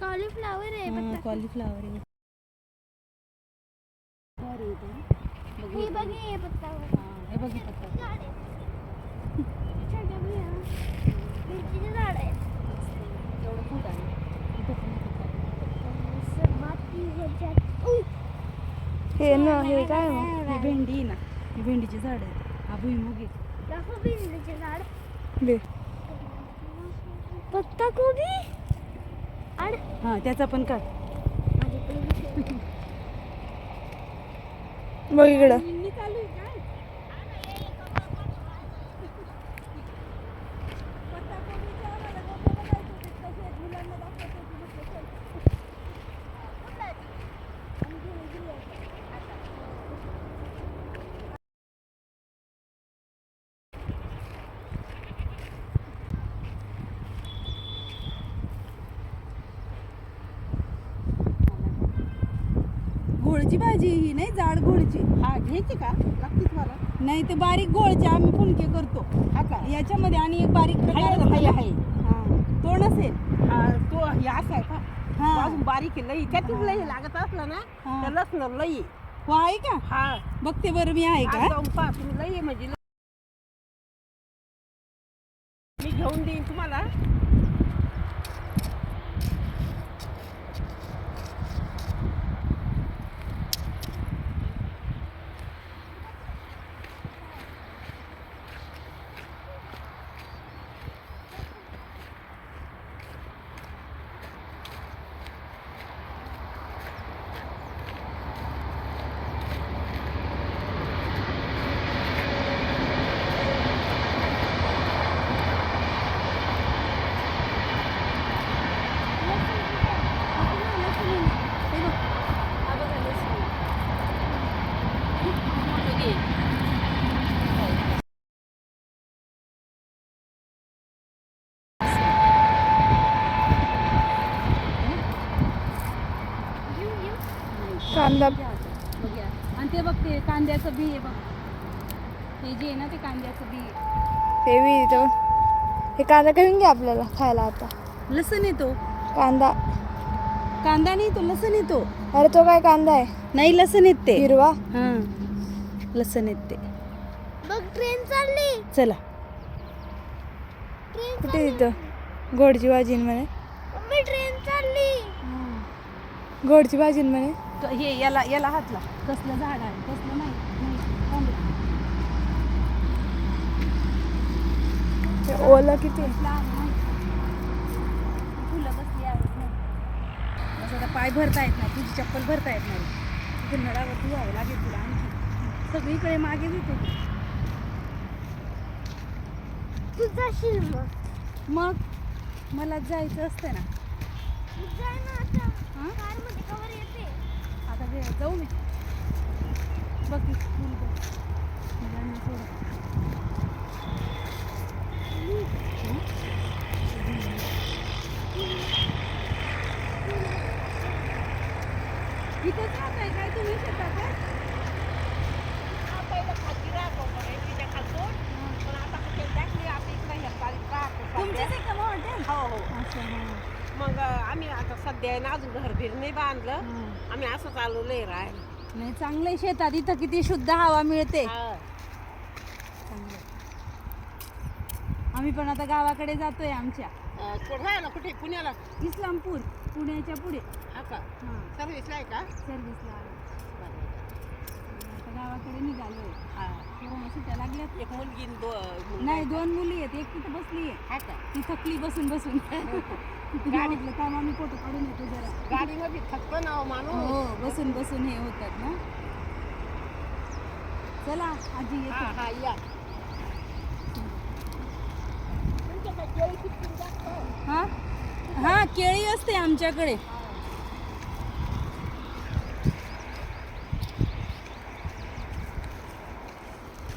Cauliflower आहे cauliflower आहे. हे पत्ता हे पत्ता. झाड. आहे. आहे. ना हे काय भेंडी ना. भेंडीचे झाड आहेत. हा भुईमुग आहे. दे. पत्ता कोबी? हा त्याचा पण काढ. बघ इकडं. घोळची भाजी ही नाही जाड घोळची हा घ्यायची का? लागते तुम्हाला? नाही ते बारीक घोळचे आम्ही फुनके करतो. हा का? याच्यामध्ये आणि एक बारीक प्रकार हाय असतो हाय ना. हाय हा, तो नसेल हा तो हे असा आहे का? हा. तो अजून बारीक आहे लई. त्यातच लई लागत असलं ना हा. तर लसण लई. हो आहे का? हा. बघते बरं मी आहे आज का? जाऊन पहा तुम्ही लई आहे म्हणजे लई. मी घेऊन देईन तुम्हाला कांदा. बघूया. आणि ते बघ ते कांद्याचं बी आहे बघ. हे जे आहे ना ते कांद्याचं बी आहे. हे बी इथं हे कांदा घेऊन घ्या आपल्याला खायला आता. लसण येतो कांदा. कांदा नाही तो लसण येतो अरे तो काय कांदा आहे? नाही लसण येत ते. हिरवा? हा. लसण येत ते. बघ ट्रेन चालली. चला. ट्रेन कुठे तिथं गोडची भाजी म्हणे. मम्मी ट्रेन चालली. गोडची भाजी म्हणे. तो हे याला याला हातला. कसलं झाड आहे कसलं नाही कोंबडा. ते ओलं किती. फुलं कसली आहेत नाही. असं आता पाय भरता येत नाही तुझी चप्पल भरता येत नाही. तिथे नळावर धुवावं लागेल तुला आणखी. सगळीकडे मागे देते तू. तू जाशील मग. मग? मला जायचं असतं ना. जाय ना आता. हां? कारमध्ये कवर येते. आता गे जाऊ मी बघ. इथंच राहताय काय तुम्ही शेतात आहे? हा, पहिलं खाली राहतो पण हे तिच्या खालतो पण आता कुठे टाकली आपल्या इकडे ह्या चाळीत राहतो तुमचंच सध्या. आहे का मग हॉटेल हो हो हां मग आम्ही आता सध्या आहे ना अजून घर बीर नाही बांधलं. हां. आम्ही असं चालवलंय राहायला नाही चांगलं शेतात. इथं किती शुद्ध हवा मिळते. हा. आम्ही पण आता गावाकडे जातोय आमच्या. कुठं पुण्याला? इस्लामपूर. पुण्याच्या पुढे. हा का? हां. सर्व्हिसला आहे का? सर्व्हिसला आलो. आता गावाकडे निघालोय. हा. कोरोना सुट्ट्या लागल्यात. एक मुलगी न दो मुलगा नाही? दोन मुली आहेत. एक तिथं बसली आहे हा का? ती थकली बसून बसून. काम आम्ही फोटो काढून येतो जरा. गाडीमध्ये थकतो ना हो माणूस? हो बसून बसून हे होतात ना. चला आजी हा येतो. हा या. तुमच्याकडे केळी किती जास्त आहे? हा? हा केळी असते आमच्याकडे.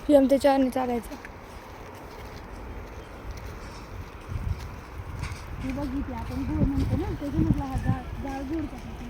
ही आमच्या चारने चालायचं. बघितली आपण गुळ म्हणतो ना त्याच्यामधला हा डाळ जाळ गुळ टाकायचा.